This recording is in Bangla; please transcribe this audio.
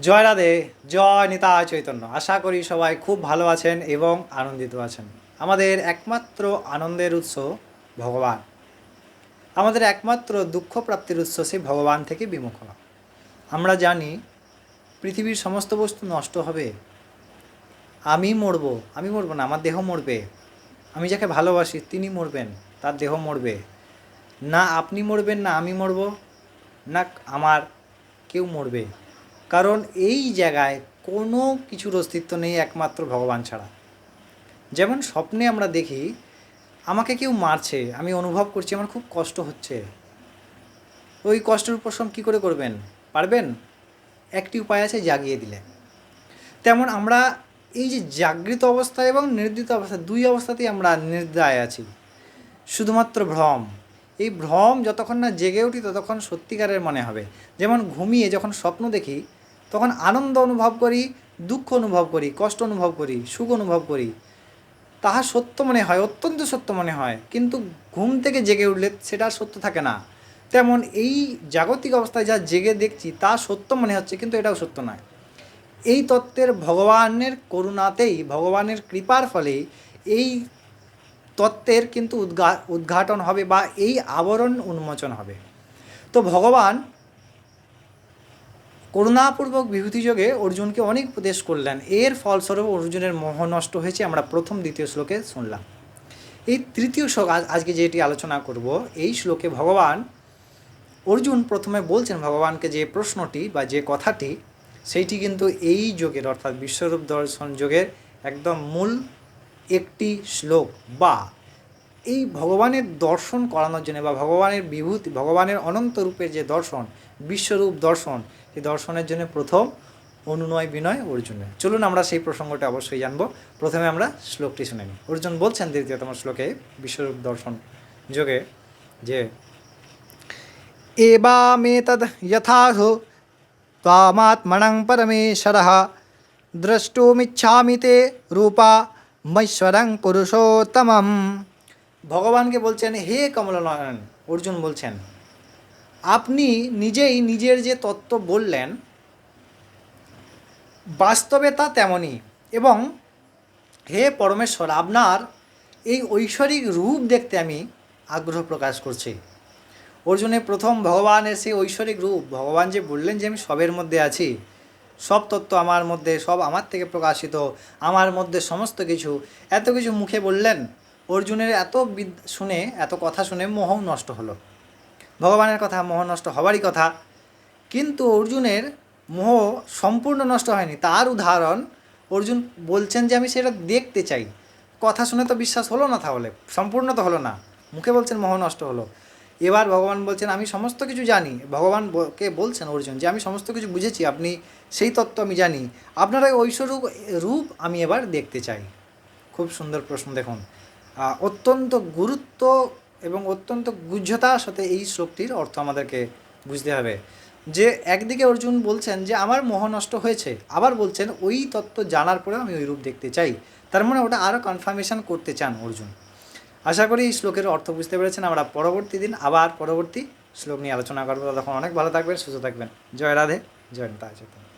জয় রাধে, জয় নিতা চৈতন্য। আশা করি সবাই খুব ভালো আছেন এবং আনন্দিত আছেন। আমাদের একমাত্র আনন্দের উৎস ভগবান। আমাদের একমাত্র দুঃখ প্রাপ্তির উৎস সেই ভগবান থেকে বিমুখ হওয়া আমরা জানি পৃথিবীর সমস্ত বস্তু নষ্ট হবে। আমি মরব আমি মরব না, আমার দেহ মরবে। আমি যাকে ভালোবাসি তিনি মরবেন, তার দেহ মরবে। না আপনি মরবেন, না আমি মরব, না আমার কেউ মরবে। কারণ এই জায়গায় কোনো কিছুর অস্তিত্ব নেই একমাত্র ভগবান ছাড়া। যেমন স্বপ্নে আমরা দেখি, আমাকে কেউ মারছে, আমি অনুভব করছি আমার খুব কষ্ট হচ্ছে। ওই কষ্টের উপশম কী করে করবেন? পারবেন? একটি উপায় আছে জাগিয়ে দিলে। তেমন আমরা এই যে জাগৃত অবস্থা এবং নির্দিত অবস্থা, দুই অবস্থাতেই আমরা নির্দায় আছি। শুধুমাত্র ভ্রম। এই ভ্রম যতক্ষণ না জেগে উঠি, ততক্ষণ সত্যিকারের মনে হবে। যেমন ঘুমিয়ে যখন স্বপ্ন দেখি তখন আনন্দ অনুভব করি, দুঃখ অনুভব করি, কষ্ট অনুভব করি, সুখ অনুভব করি। তাহা সত্য মনে হয়, অত্যন্ত সত্য মনে হয়। কিন্তু ঘুম থেকে জেগে উঠলে সেটা সত্য থাকে না। তেমন এই জাগতিক অবস্থায় যা জেগে দেখছি, তা সত্য মনে হচ্ছে, কিন্তু এটাও সত্য নয়। এই তত্ত্বের ভগবানের করুণাতেই, ভগবানের কৃপার ফলে এই তত্ত্বের কিন্তু উদ্ঘা উদ্ঘাটন হবে বা এই আবরণ উন্মোচন হবে। তো ভগবান করুণাপূর্বক বিভূতিযোগে অর্জুনকে অনেক উপদেশ করলেন। এর ফলস্বরূপ অর্জুনের মোহ নষ্ট হয়েছে, আমরা প্রথম দ্বিতীয় শ্লোকে শুনলাম। এই তৃতীয় শ্লোক, আজ- আজকে যেটি আলোচনা করব, এই শ্লোকে ভগবান অর্জুন প্রথমে বলছেন ভগবানকে যে প্রশ্নটি বা যে কথাটি, সেইটি কিন্তু এই যোগের, অর্থাৎ বিশ্বরূপ দর্শন যোগের একদম মূল একটি শ্লোক বা এই ভগবানের দর্শন করানোর জন্য বা ভগবানের বিভূতি, ভগবানের অনন্ত রূপের যে দর্শন বিশ্বরূপ দর্শন। এই দর্শনের জন্য প্রথম অনুনয়, বিনয়, অর্জুনের। চলুন আমরা সেই প্রসঙ্গটা অবশ্যই জানব। প্রথমে আমরা শ্লোকটি শুনে নিই। অর্জুন বলছেন দ্বিতীয়তম শ্লোকে বিশ্বরূপ দর্শন যোগে যে, এবামেতদ যথাহ ত্বামাত্মণং পরমেশ্বর দ্রষ্টুমিচ্ছামি তে রূপা মৈশ্বরং পুরুষোত্তম ভগবানকে বলছেন, হে কমলনয়ন অর্জুন বলছেন আপনি নিজেই নিজের যে তত্ত্ব বললেন, বাস্তবে তা তেমনই। এবং হে পরমেশ্বর, আপনার এই ঐশ্বরিক রূপ দেখতে আমি আগ্রহ প্রকাশ করছি। অর্জুনের প্রথম ভগবানের সেই ঐশ্বরিক রূপ, ভগবান যে বললেন যে আমি সবের মধ্যে আছি, সব তত্ত্ব আমার মধ্যে, সব আমার থেকে প্রকাশিত, আমার মধ্যে সমস্ত কিছু, এত কিছু মুখে বললেন, অর্জুনের এত শুনে, এত কথা শুনে মোহ নষ্ট হলো। ভগবানের কথা, মোহ নষ্ট হবারই কথা। কিন্তু অর্জুনের মোহ সম্পূর্ণ নষ্ট হয়নি। তার উদাহরণ, অর্জুন বলছেন যে, আমি সেটা দেখতে চাই। কথা শুনে তো বিশ্বাস হলো না তাহলে। সম্পূর্ণ তো হলো না। মুখে বলছেন মোহ নষ্ট হলো। এবার ভগবান বলছেন, আমি সমস্ত কিছু জানি। ভগবান কে বলছেন, অর্জুন, যে, আমি সমস্ত কিছু বুঝেছি। আপনি সেই তত্ত্ব আমি জানি। আপনার ঐশ্বরূপ, রূপ আমি এবার দেখতে চাই। খুব সুন্দর প্রশ্ন দেখুন। অত্যন্ত গুরুত্ব এবং অত্যন্ত গুহ্যতার সাথে এই শ্লোকটির অর্থ আমাদেরকে বুঝতে হবে। যে একদিকে অর্জুন বলছেন যে, আমার মোহ নষ্ট হয়েছে। আবার বলছেন, ওই তত্ত্ব জানার পরেও আমি ওই রূপ দেখতে চাই। তার মানে ওটা আরও কনফার্মেশন করতে চান অর্জুন। আশা করি এই শ্লোকের অর্থ বুঝতে পেরেছেন। আমরা পরবর্তী দিন আবার পরবর্তী শ্লোক নিয়ে আলোচনা করব। তখন অনেক ভালো থাকবেন, সুস্থ থাকবেন। জয় রাধে, জয় চৈতন্য